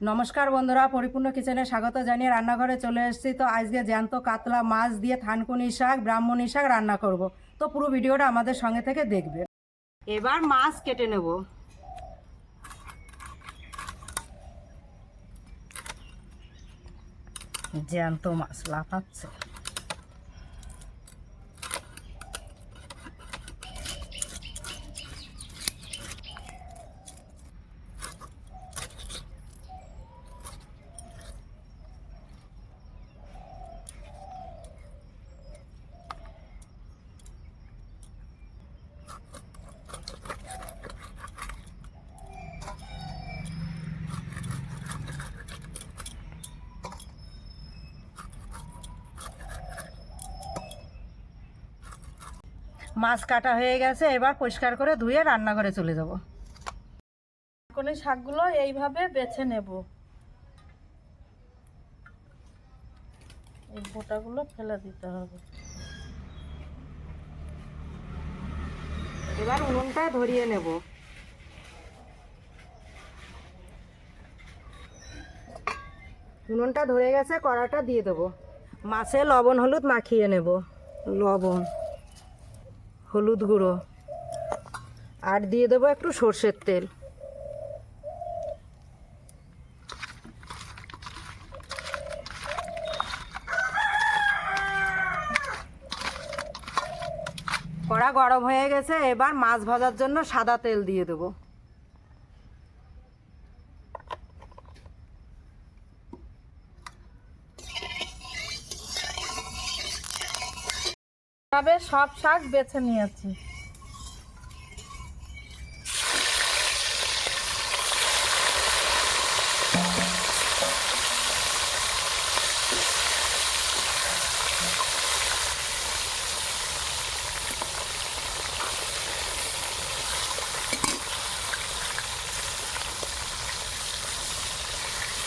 নমস্কার বন্ধুরা, পরিপূর্ণ কিচেনে স্বাগত জানিয়ে রান্নাঘরে চলে এসেছি। তো আজকে জ্যান্ত কাতলা মাছ দিয়ে থানকুনি শাক, ব্রাহ্মণী শাক রান্না করব। তো পুরো ভিডিওটা আমাদের সঙ্গে থেকে দেখবে। এবার মাছ কেটে নেব। জ্যান্ত মাছ লাফাচ্ছে। মাছ কাটা হয়ে গেছে, এবার পরিষ্কার করে ধুয়ে রান্না রান্নাঘরে চলে যাব। কোন শাকগুলো এইভাবে বেছে নেব। এই বোটাগুলো ফেলে দিতে হবে। এবার উনুনটা ধরিয়ে নেব। উনুনটা ধরে গেছে, কড়াটা দিয়ে দেবো। মাছে লবণ, হলুদ মাখিয়ে নেব। লবণ। হলুদ গুঁড়ো। আর দিয়ে দেবো একটু সর্ষের তেল। কড়া গরম হয়ে গেছে, এবার মাছ ভাজার জন্য সাদা তেল দিয়ে দেবো। তবে সব শাক বেছে নিয়েছি।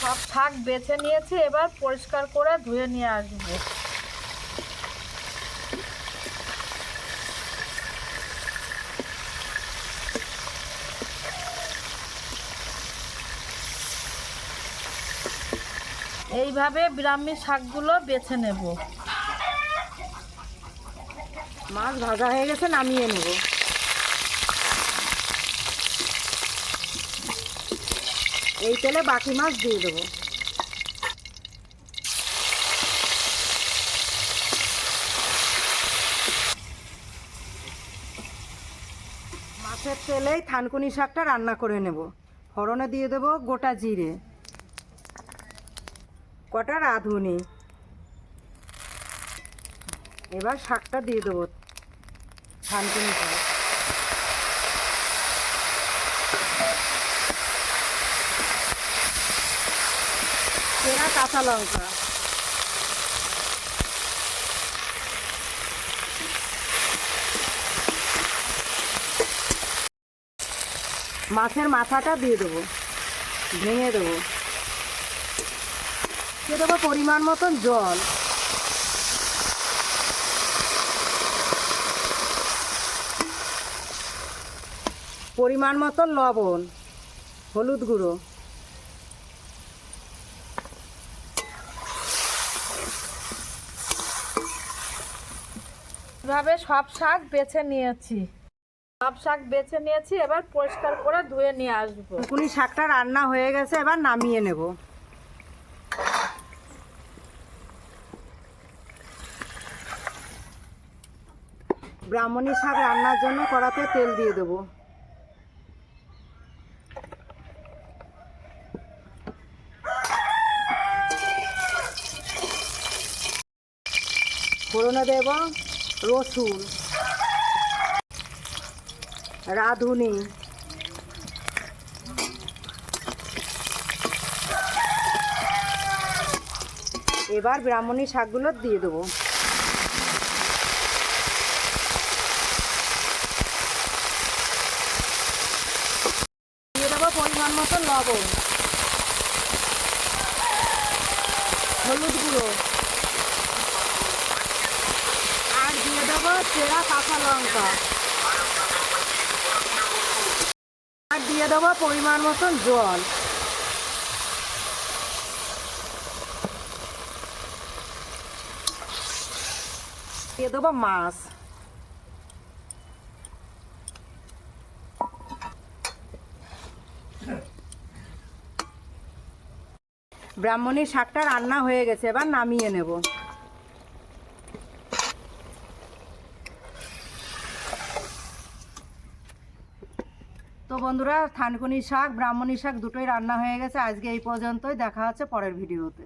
সব শাক বেছে নিয়েছি, এবার পরিষ্কার করে ধুয়ে নিয়ে আসব। এইভাবে ব্রাহ্মী শাকগুলো বেছে নেব। মাছ ভাজা হয়ে গেছে, নামিয়ে নেব। এই তেলে বাকি মাছ দিয়ে দেবো। মাছের তেলেই থানকুনি শাকটা রান্না করে নেব। ফোড়নে দিয়ে দেবো গোটা জিরে। কটা রাঁধুনি? এবার শাকটা দিয়ে দেবো। থানকুনি শাক কাঁচা লঙ্কা। মাছের মাথাটা দিয়ে দেবো। ভেঙে দেবো। দিয়ে দেবো পরিমাণ মতন জল। পরিমাণ মতন লবণ, হলুদ গুঁড়ো। এভাবে সব শাক বেছে নিয়েছি। সব শাক বেছে নিয়েছি, এবার পরিষ্কার করে ধুয়ে নিয়ে আসব। শাকটা রান্না হয়ে গেছে, এবার নামিয়ে নেব। ব্রাহ্মণী শাক রান্নার জন্য কড়াতে তেল দিয়ে দেবো। ফোড়নে দেব রসুন, রাঁধুনি, এবার ব্রাহ্মণী শাকগুলো দিয়ে দেবো। পরিমাণ মতো লবণ। হলুদ গুঁড়ো। আর দিয়ে দেবো চেরা কাঁচা লঙ্কা। আর দিয়ে দেবো পরিমাণ মতন জল। দিয়ে দেবো মাছ। ব্রাহ্মণী শাকটা রান্না হয়ে গেছে, এবার নামিয়ে নেব। তো বন্ধুরা থানকুনি শাক ব্রাহ্মণী শাক দুটোই রান্না হয়ে গেছে। আজকে এই পর্যন্তই, দেখা হচ্ছে পরের ভিডিওতে।